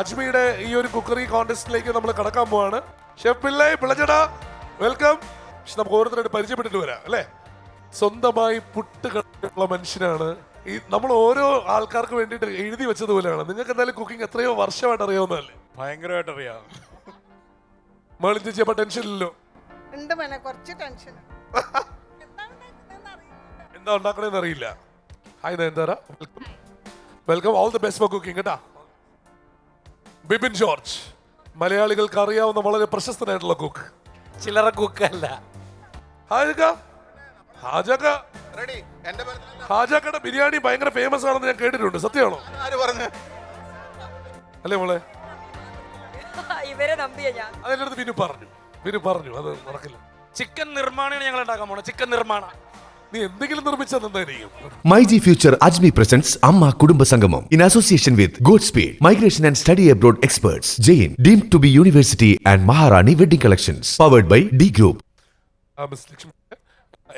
അജ്മിയുടെ ഈ ഒരു കുക്കറി കോണ്ടസ്റ്റിലേക്ക് നമ്മൾ കടക്കാൻ പോവാണ്. ഷെഫ് പിള്ളേ പിള്ളച്ചേട്ടാ വെൽക്കം പക്ഷെ നമുക്ക് ഓരോരുത്തരായിട്ട് പരിചയപ്പെട്ടിട്ട് വരാം അല്ലേ? സ്വന്തമായി പുട്ട് കണ്ടുള്ള മനുഷ്യനാണ്. ഈ നമ്മൾ ഓരോ ആൾക്കാർക്ക് വേണ്ടിയിട്ട് എഴുതി വെച്ചതുപോലെയാണ്. നിങ്ങൾക്ക് എന്തായാലും കുക്കിംഗ് എത്രയോ വർഷമായിട്ട് അറിയാവുന്നതല്ലേ? ഭയങ്കരമായിട്ട് അറിയാം. മേളിൽ ചേച്ചി അപ്പൊ ടെൻഷൻ ഇല്ലല്ലോ? ഉണ്ട് മോനെ കുറച്ച് ടെൻഷൻ എന്താ ഉണ്ടാക്കണേന്ന് അറിയില്ല. Hi Nayanthara. Welcome welcome all the best for cooking കേട്ടാ. ബിപിൻ ജോർജ് മലയാളികൾക്ക് അറിയാവുന്ന വളരെ പ്രശസ്തനായിട്ടുള്ള കുക്ക് ചില്ലറ കുക്കല്ല അല്ല. റെഡി. എന്റെ ഹാജക്കയുടെ ബിരിയാണി ഭയങ്കര ഫേമസ് ആണെന്ന് ഞാൻ കേട്ടിട്ടുണ്ട്. സത്യമാണോ? ആര് പറഞ്ഞു? അല്ലേ മോളെ? ഇവരെ നമ്പിയ ഞാൻ. അതിന്റെ അടുത്ത് ബിനു പറഞ്ഞു. ബിനു പറഞ്ഞു. അത് നടക്കില്ല ചിക്കൻ നിർമ്മാണമാണ് ഞങ്ങൾ ഉണ്ടാക്കാൻ പോണത്. ചിക്കൻ നിർമ്മാണ. നീ എന്തെങ്കിലും നിർമ്മിച്ചാൽ നന്നായിരിക്കും മൈജി ഫ്യൂച്ചർ അജ്മി പ്രസൻസ് അമ്മ കുടുംബ സംഗമം in association with god speed migration and study abroad experts Jain deemed to be university and Maharani wedding collections powered by D group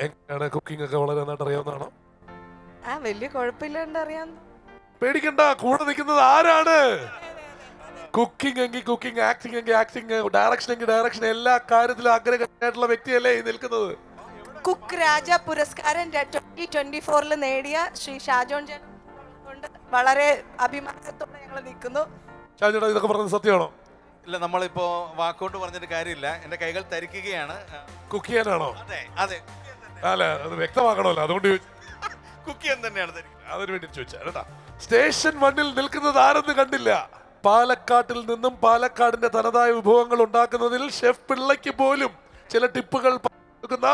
എങ്ങനെയാണ് കുക്കിംഗ് ഒക്കെ വളരെ നന്നായിട്ട് അറിയാവുന്നതാണോ? ആ വലിയ കുഴപ്പമില്ലാണ്ട് അറിയാം. പേടിക്കണ്ട കൂടെ നിൽക്കുന്നത് ആരാണ്? കുക്കിംഗ് എങ്കിൽ കുക്കിംഗ് ആക്ടിംഗ് എങ്കിൽ ആക്ടിംഗ് ഡയറക്ഷൻ എങ്കിൽ ഡയറക്ഷൻ എല്ലാ കാര്യത്തിലും ആഗ്രഹമായിട്ടുള്ള വ്യക്തിയല്ലേ ഈ നിൽക്കുന്നത്. കുക്ക് രാജ പുരസ്കാരം ട്വന്റി ട്വന്റി ഫോറിൽ നേടിയ ശ്രീ ഷാജോൺ ചേട്ടൻ കൊണ്ട് വളരെ അഭിമാനത്തോടെ ഞങ്ങൾ നിൽക്കുന്നു. ഷാജേട്ടാ ഇതൊക്കെ പറഞ്ഞത് സത്യമാണോ? ഇല്ല നമ്മളിപ്പോ വാക്കുകൊണ്ട് പറഞ്ഞിട്ട് കാര്യമില്ല. എന്റെ കൈകൾ തരിക്കുകയാണ്. കുക്ക് ചെയ്യാനാണോ? അതെ അതെ. അല്ല അത് വ്യക്തമാക്കണമല്ലോ. അതുകൊണ്ട്. കുക്ക് ചെയ്യാൻ തന്നെയാണ് അതിനു അതിന് വേണ്ടി ചോദിച്ചാ കേട്ടാ. സ്റ്റേഷൻ വണ്ണിൽ നിൽക്കുന്നത് ആരെന്ന് കണ്ടില്ല. പാലക്കാട്ടിൽ നിന്നും പാലക്കാടിന്റെ തനതായ വിഭവങ്ങൾ ഉണ്ടാക്കുന്നതിൽ ഷെഫ് പിള്ളയ്ക്ക് പോലും ചില ടിപ്പുകൾ കൊടുക്കുന്ന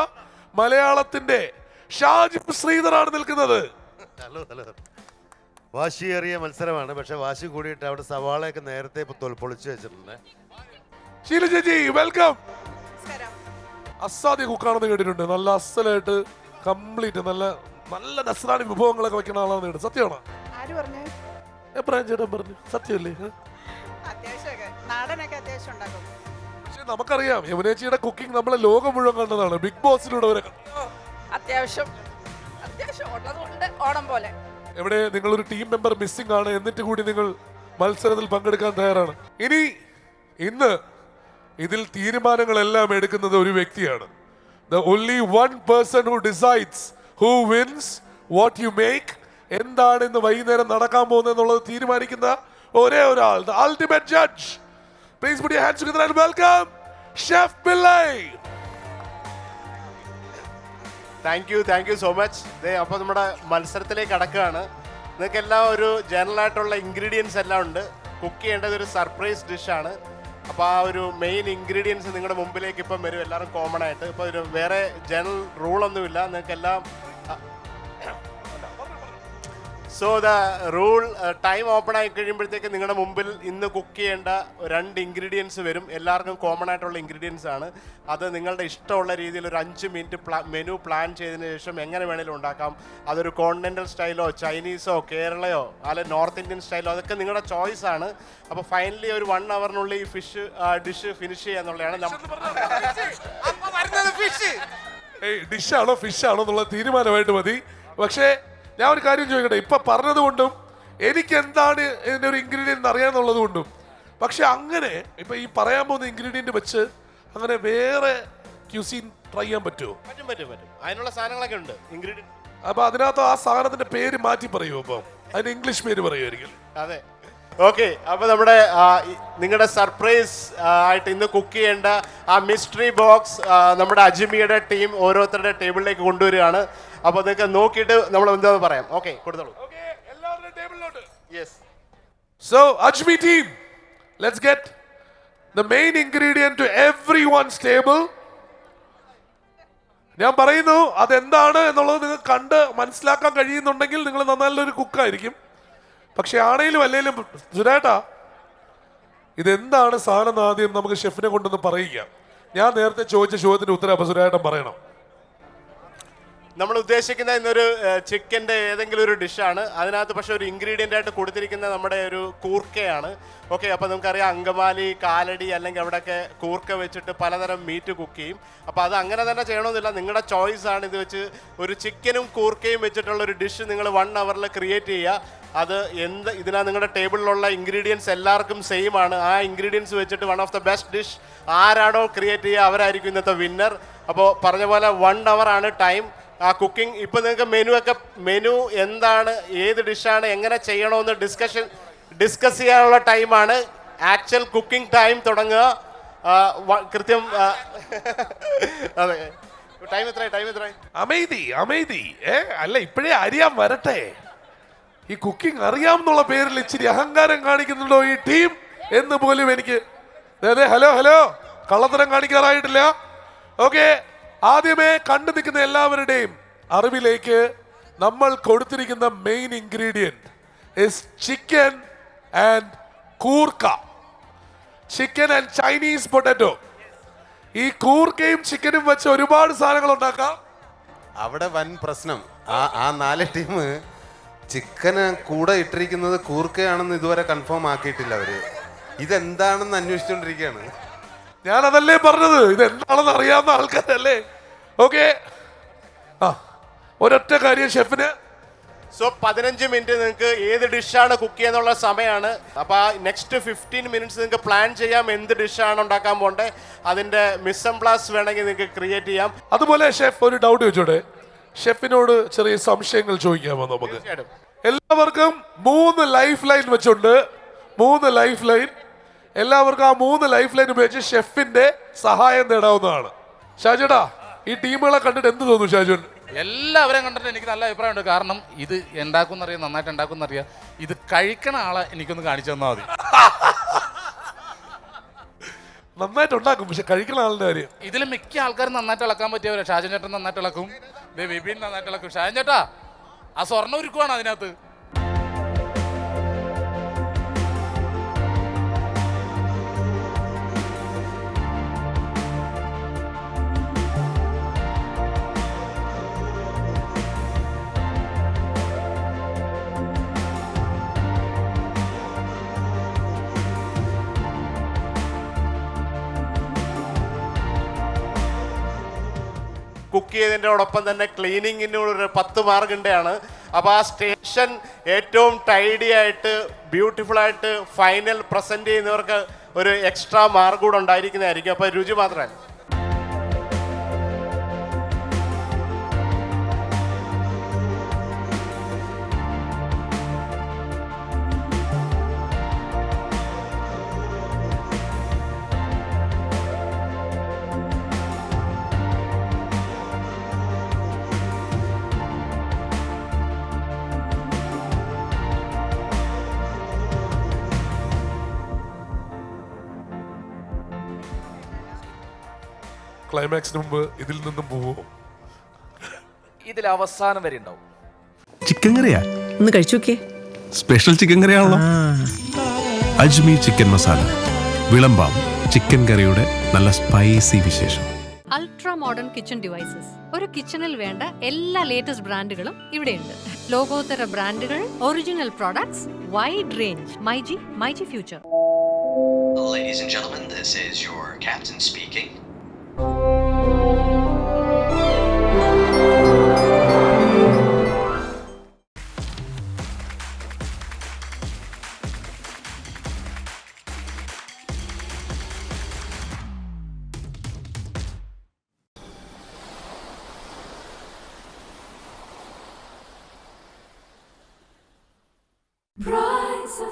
മലയാളത്തിന്റെ ഷാജി ശ്രീധറാണ് നിൽക്കുന്നത്. ഹലോ ഹലോ വാശിയേറിയ മത്സരമാണ്. പക്ഷെ വാശി കൂടിയിട്ട് അവിടെ സവാളയൊക്കെ നേരത്തെ പൊളിച്ചു വെച്ചിട്ടുണ്ട്. ചേച്ചി വെൽക്കം അസാധ്യ കുക്കാണെന്ന് കേട്ടിട്ടുണ്ട്. നല്ല അസലായിട്ട് കംപ്ലീറ്റ് നല്ല നല്ല നസ്രാണി വിഭവങ്ങളൊക്കെ വെക്കുന്ന ആളാണ് കേട്ടു. സത്യമാണോ? ആര് പറഞ്ഞു? എബ്രാഹിം ചേട്ടൻ പറഞ്ഞു. സത്യമല്ലേ? നാടനൊക്കെ അത്യാവശ്യം ഉണ്ടാക്കും. പക്ഷെ നമുക്കറിയാം. യമുനേച്ചിയുടെ കുക്കിംഗ് നമ്മളെ ലോകം മുഴുവൻ കണ്ടതാണ്. ബിഗ് ബോസിലൂടെ വരെ. അത്യാവശ്യം അത്യാവശ്യം ഉള്ളതുകൊണ്ട് ഓണം പോലെ. എവിടെ നിങ്ങളൊരു ടീം മെമ്പർ മിസ്സിംഗ് ആണ്. എന്നിട്ട് കൂടി നിങ്ങൾ മത്സരത്തിൽ പങ്കെടുക്കാൻ തയ്യാറാണ്. ഇനി ഇന്ന് ഇതിൽ തീരുമാനങ്ങളെല്ലാം എടുക്കുന്നത് ഒരു വ്യക്തിയാണ്. The only one person who decides who wins what you make എന്താണ് ഇന്ന് വൈകുന്നേരം നടക്കാൻ പോകുന്നത് എന്നുള്ളത് തീരുമാനിക്കുന്ന ഒരേ ഒരാൾ the ultimate judge please put your hands together and welcome chef Pillai. Thank you thank you so much ദേ അപ്പോൾ നമ്മുടെ മത്സരത്തിലേക്ക് കടക്കുകയാണ്. നിങ്ങൾക്ക് എല്ലാം ഒരു ജനറൽ ആയിട്ടുള്ള ഇൻഗ്രീഡിയൻസ് എല്ലാം ഉണ്ട്. കുക്ക് ചെയ്യേണ്ടത് ഒരു സർപ്രൈസ് ഡിഷാണ് അപ്പോൾ ആ ഒരു മെയിൻ ഇൻഗ്രീഡിയൻസ് നിങ്ങളുടെ മുമ്പിലേക്ക് ഇപ്പം വരും. എല്ലാവരും കോമൺ ആയിട്ട്. ഇപ്പോൾ ഒരു വേറെ ജനറൽ റൂളൊന്നുമില്ല നിങ്ങൾക്ക് എല്ലാം so the rule time open ആയി കഴിയുമ്പോഴത്തേക്ക് നിങ്ങളുടെ മുമ്പിൽ ഇന്ന് കുക്ക് ചെയ്യേണ്ട രണ്ട് ഇൻഗ്രീഡിയൻസ് വരും. എല്ലാവർക്കും കോമൺ ആയിട്ടുള്ള ഇൻഗ്രീഡിയൻസ് ആണ്. അത് നിങ്ങളുടെ ഇഷ്ടമുള്ള രീതിയിൽ ഒരു അഞ്ച് മിനിറ്റ് മെനു പ്ലാൻ ചെയ്തതിന് ശേഷം എങ്ങനെ വേണേലും ഉണ്ടാക്കാം. അതൊരു കോണ്ടിനെന്റൽ സ്റ്റൈലോ ചൈനീസോ കേരളയോ അല്ലെ നോർത്ത് ഇന്ത്യൻ സ്റ്റൈലോ അതൊക്കെ നിങ്ങളുടെ ചോയ്സ് ആണ്. അപ്പോൾ ഫൈനലി ഒരു വൺ അവറിനുള്ളിൽ ഈ ഫിഷ് ഡിഷ് ഫിനിഷ് ചെയ്യാന്നുള്ളതാണ് ഫിഷ് ആണോ ഡിഷാണോ ഫിഷാണോ എന്നുള്ള തീരുമാനമായിട്ട് മതി. പക്ഷേ ഞാൻ ഒരു കാര്യം ചോദിക്കട്ടെ? ഇപ്പൊ പറഞ്ഞത് കൊണ്ടും എനിക്ക് എന്താണ് ഇതിന്റെ ഒരു ഇൻഗ്രീഡിയന്റ് അറിയാന്നുള്ളത് കൊണ്ടും പക്ഷെ അങ്ങനെ ഇപ്പൊ ഈ പറയാൻ പോകുന്ന ഇൻഗ്രീഡിയന്റ് വെച്ച് അങ്ങനെ വേറെ ക്യൂസീൻ ട്രൈ ചെയ്യാൻ പറ്റുമോ പറ്റും പറ്റും പറ്റും. അതിനുള്ള സാധനങ്ങളൊക്കെ ഉണ്ട്. ഇൻഗ്രീഡിയൻസ് അപ്പൊ അതിനകത്ത് ആ സാധനത്തിന്റെ പേര് മാറ്റി പറയുമോ അപ്പം. അതിന് ഇംഗ്ലീഷ് പേര് പറയുമായിരിക്കും. അതെ. ഓക്കെ അപ്പൊ നമ്മുടെ നിങ്ങളുടെ സർപ്രൈസ് ആയിട്ട് ഇന്ന് കുക്ക് ചെയ്യേണ്ട ആ മിസ്റ്ററി ബോക്സ് നമ്മുടെ അജിമിയുടെ ടീം ഓരോരുത്തരുടെ ടേബിളിലേക്ക് കൊണ്ടുവരികയാണ്. അപ്പൊ അതൊക്കെ നോക്കിയിട്ട് നമ്മൾ എന്താ പറയാം. ഓക്കെ കൊടുത്തോളൂ. എല്ലാവരുടെയും ടേബിളിലോട്ട്. Yes the main ingredient to table table. ഞാൻ പറയുന്നു അതെന്താണ് എന്നുള്ളത് നിങ്ങൾ കണ്ട് മനസ്സിലാക്കാൻ കഴിയുന്നുണ്ടെങ്കിൽ നിങ്ങൾ നല്ലൊരു കുക്കായിരിക്കും. പക്ഷെ ആണേലും അല്ലേലും സുരേട്ടാ ഇതെന്താണ് സാധനം ആദ്യം നമുക്ക് ഷെഫിനെ കൊണ്ടൊന്ന് പറയുക? ഞാൻ നേരത്തെ ചോദിച്ച ചോദ്യത്തിന് ഉത്തരം അപ്പൊ സുരേട്ടൻ പറയണം. നമ്മൾ ഉദ്ദേശിക്കുന്ന ഇന്നൊരു ചിക്കന്റെ ഏതെങ്കിലും ഒരു ഡിഷാണ്. അതിനകത്ത് പക്ഷേ ഒരു ഇൻഗ്രീഡിയന്റ് ആയിട്ട് കൊടുത്തിരിക്കുന്ന നമ്മുടെ ഒരു കൂർക്കയാണ്. ഓക്കെ അപ്പോൾ നമുക്കറിയാം അങ്കമാലി കാലടി അല്ലെങ്കിൽ അവിടെയൊക്കെ കൂർക്ക വെച്ചിട്ട് പലതരം മീറ്റ് കുക്ക് ചെയ്യും. അപ്പോൾ അത് അങ്ങനെ തന്നെ ചെയ്യണമെന്നില്ല. നിങ്ങളുടെ ചോയ്സ് ആണ് ഇത് വെച്ച് ഒരു ചിക്കനും കൂർക്കയും വെച്ചിട്ടുള്ള ഒരു ഡിഷ് നിങ്ങൾ വൺ അവറിൽ ക്രിയേറ്റ് ചെയ്യുക. അത് എന്ത് ഇതിനാ നിങ്ങളുടെ ടേബിളിലുള്ള ഇൻഗ്രീഡിയൻസ് എല്ലാവർക്കും സെയിം ആണ്. ആ ഇൻഗ്രീഡിയൻസ് വെച്ചിട്ട് one of the best dish ആരാണോ ക്രിയേറ്റ് ചെയ്യുക അവരായിരിക്കും ഇന്നത്തെ വിന്നർ അപ്പോൾ പറഞ്ഞ പോലെ വൺ അവർ ആണ് ടൈം ആ കുക്കിംഗ് ഇപ്പം നിങ്ങൾക്ക് മെനു ഒക്കെ മെനു എന്താണ് ഏത് ഡിഷാണ് എങ്ങനെ ചെയ്യണമെന്ന് ഡിസ്കഷൻ ഡിസ്കസ് ചെയ്യാനുള്ള ടൈമാണ് ആക്ച്വൽ കുക്കിംഗ് ടൈം തുടങ്ങുക. കൃത്യം അതെ. ടൈം എത്ര ടൈം എത്ര അമേതി അമേതി ഏ അല്ല ഇപ്പോഴേ അറിയാൻ വരട്ടെ. ഈ കുക്കിംഗ് അറിയാമെന്നുള്ള പേരിൽ ഇച്ചിരി അഹങ്കാരം കാണിക്കുന്നുണ്ടോ ഈ ടീം എന്ന് പോലും എനിക്ക് ദേ, ഹലോ ഹലോ കള്ളത്തരം കാണിക്കാറായിട്ടില്ല. ഓക്കെ ആദ്യമേ കണ്ടു നിൽക്കുന്ന എല്ലാവരുടെയും അറിവിലേക്ക് നമ്മൾ കൊടുത്തിരിക്കുന്ന main ingredient is chicken and കൂർക്ക. ചിക്കൻ ആൻഡ് ചൈനീസ് പൊട്ടാറ്റോ ഈ കൂർക്കയും ചിക്കനും വെച്ച് ഒരുപാട് സാധനങ്ങൾ ഉണ്ടാക്കാം. അവിടെ വൻ പ്രശ്നം. ആ ആ നാല് ടീം ചിക്കന് കൂടെ ഇട്ടിരിക്കുന്നത് കൂർക്കയാണെന്ന് ഇതുവരെ കൺഫേം ആക്കിയിട്ടില്ല അവർ. ഇതെന്താണെന്ന് അന്വേഷിച്ചുകൊണ്ടിരിക്കുകയാണ് ഞാൻ അതല്ലേ പറഞ്ഞത്? ഇത് എന്താണെന്ന് അറിയാവുന്ന ആൾക്കാരല്ലേ? ഓക്കെ ആ ഒരൊറ്റ കാര്യം ഷെഫിന്. സോ പതിനഞ്ച് മിനിറ്റ് നിങ്ങൾക്ക് ഏത് ഡിഷാണ് കുക്ക് ചെയ്യാന്നുള്ള സമയമാണ് അപ്പോൾ ആ നെക്സ്റ്റ് ഫിഫ്റ്റീൻ മിനിറ്റ്സ് നിങ്ങൾക്ക് പ്ലാൻ ചെയ്യാം എന്ത് ഡിഷാണ് ഉണ്ടാക്കാൻ പോണ്ടേ. അതിന്റെ മിസ്സംപ്ലാസ് വേണമെങ്കിൽ നിങ്ങൾക്ക് ക്രിയേറ്റ് ചെയ്യാം. അതുപോലെ ഷെഫ് ഒരു ഡൗട്ട് ചോദിച്ചോടെ ഷെഫിനോട് ചെറിയ സംശയങ്ങൾ ചോദിക്കാമോ നമുക്ക്? തീർച്ചയായിട്ടും. എല്ലാവർക്കും മൂന്ന് ലൈഫ് ലൈൻ വെച്ചുണ്ട് മൂന്ന് ലൈഫ് ലൈൻ എല്ലാവർക്കും ആ മൂന്ന് ലൈഫ് ലൈൻ ഉപയോഗിച്ച് ഷെഫിന്റെ സഹായം നേടാവുന്നതാണ്. ഷാജുടാ ഈ ടീമുകളെ കണ്ടിട്ട് എന്ത് തോന്നുന്നു ഷാജുൻ എല്ലാവരെയും കണ്ടിട്ട് എനിക്ക് നല്ല അഭിപ്രായമുണ്ട്. കാരണം ഇത് ഉണ്ടാക്കുന്നറിയാം നന്നായിട്ട് ഉണ്ടാക്കും ഉണ്ടാക്കുന്നറിയാം ഇത് കഴിക്കണ ആളെ എനിക്കൊന്ന് കാണിച്ചു തന്നാൽ മതി. നന്നായിട്ട് ഉണ്ടാക്കും പക്ഷെ കഴിക്കണ ആളുടെ കാര്യം. ഇതിൽ മിക്ക ആൾക്കാരും നന്നായിട്ട് ഇളക്കാൻ പറ്റിയവരാ. ഷാജൻ ചേട്ടൻ നന്നായിട്ട് ഇളക്കും. ദേ വിപിൻ നന്നായിട്ട് ഇളക്കും. ഷാജൻ ചേട്ടാ ആ സ്വർണ ഉരുക്കുവാണ് അതിനകത്ത്? കുക്ക് ചെയ്തതിന്റെയോടൊപ്പം തന്നെ ക്ലീനിങ്ങിനോട് ഒരു പത്ത് മാർക്കിന്റെയാണ് അപ്പോൾ ആ സ്റ്റേഷൻ ഏറ്റവും ടൈഡി ആയിട്ട് ബ്യൂട്ടിഫുൾ ആയിട്ട് ഫൈനൽ പ്രസന്റ് ചെയ്യുന്നവർക്ക് ഒരു എക്സ്ട്രാ മാർക്ക് കൂടെ ഉണ്ടായിരിക്കുന്നതായിരിക്കും. അപ്പോൾ രുചി മാത്രമല്ല. ക്ലൈമാക്സിന് മുമ്പ് ഇതിൽ നിന്നും പോവോ? ഇതിൽ അവസാനം വരെ ഉണ്ടാവും. ചിക്കൻ കറിയാ? ഒന്ന് കഴിച്ചു നോക്കിയേ. സ്പെഷ്യൽ ചിക്കൻ കറിയാണല്ലോ. അജ്മി ചിക്കൻ മസാല. വിളമ്പാം. ചിക്കൻ കറിയുടെ നല്ല സ്പൈസി വിശേഷം. Ultra modern kitchen devices. ഒരു കിച്ചണിൽ വേണ്ട എല്ലാ ലേറ്റസ്റ്റ് ബ്രാൻഡുകളും ഇവിടെയുണ്ട്. ലോകോത്തര ബ്രാൻഡുകൾ original products wide range myG myG future Ladies and gentlemen, this is your captain speaking.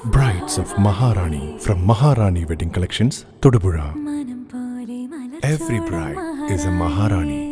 Brides of Maharani from Maharani Wedding Collections, Todupuzha. Every bride is a Maharani.